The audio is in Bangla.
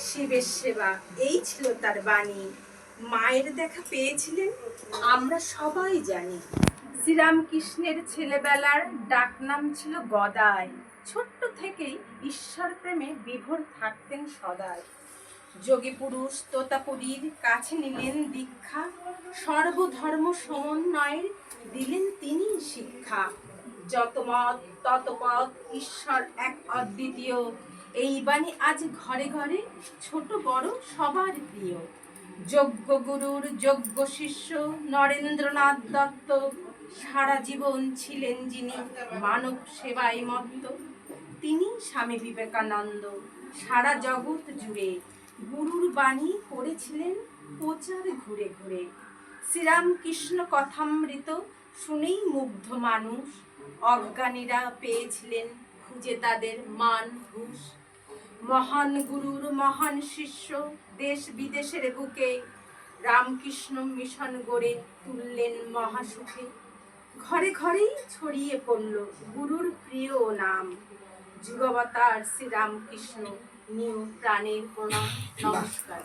শিবের সেবা, এই ছিল তার বাণী। মায়ের দেখা পেয়েছিলেন? আমরা সবাই জানি। শ্রীরামকৃষ্ণের ছেলেবেলার ডাকনাম ছিল গদাই। ছোট্ট থেকেই ঈশ্বর প্রেমে বিভোর থাকতেন সদাই। যোগী পুরুষ তোতাপুরীর কাছে নিলেন দীক্ষা। সর্বধর্ম সমন্বয়ের দিলেন তিনি শিক্ষা। যত মত, তত পথ ঈশ্বর এক অদ্বিতীয়। এই বাণী আজ ঘরে ঘরে ছোট বড় সবার প্রিয়। যোগ্য গুরুর যোগ্য শিষ্য নরেন্দ্রনাথ দত্ত, সারা জীবন ছিলেন যিনি মানব সেবায় মত্ত। তিনি স্বামী বিবেকানন্দ, সারা জগৎ জুড়ে গুরুর বাণী করেছিলেন প্রচার ঘুরে ঘুরে। শ্রীরামকৃষ্ণ কথামৃত শুনেই মুগ্ধ মানুষ, অজ্ঞানীরা পেয়েছিলেন খুঁজে তাদের মান হুশ মহান গুরুর মহান শিষ্য দেশ বিদেশের বুকে রামকৃষ্ণ মিশন গড়ে তুললেন মহাসুখে। ঘরে ঘরেই ছড়িয়ে পড়ল গুরুর প্রিয় নাম। যুগবতার শ্রীরামকৃষ্ণ, নিউ প্রাণের প্রণাম, নমস্কার।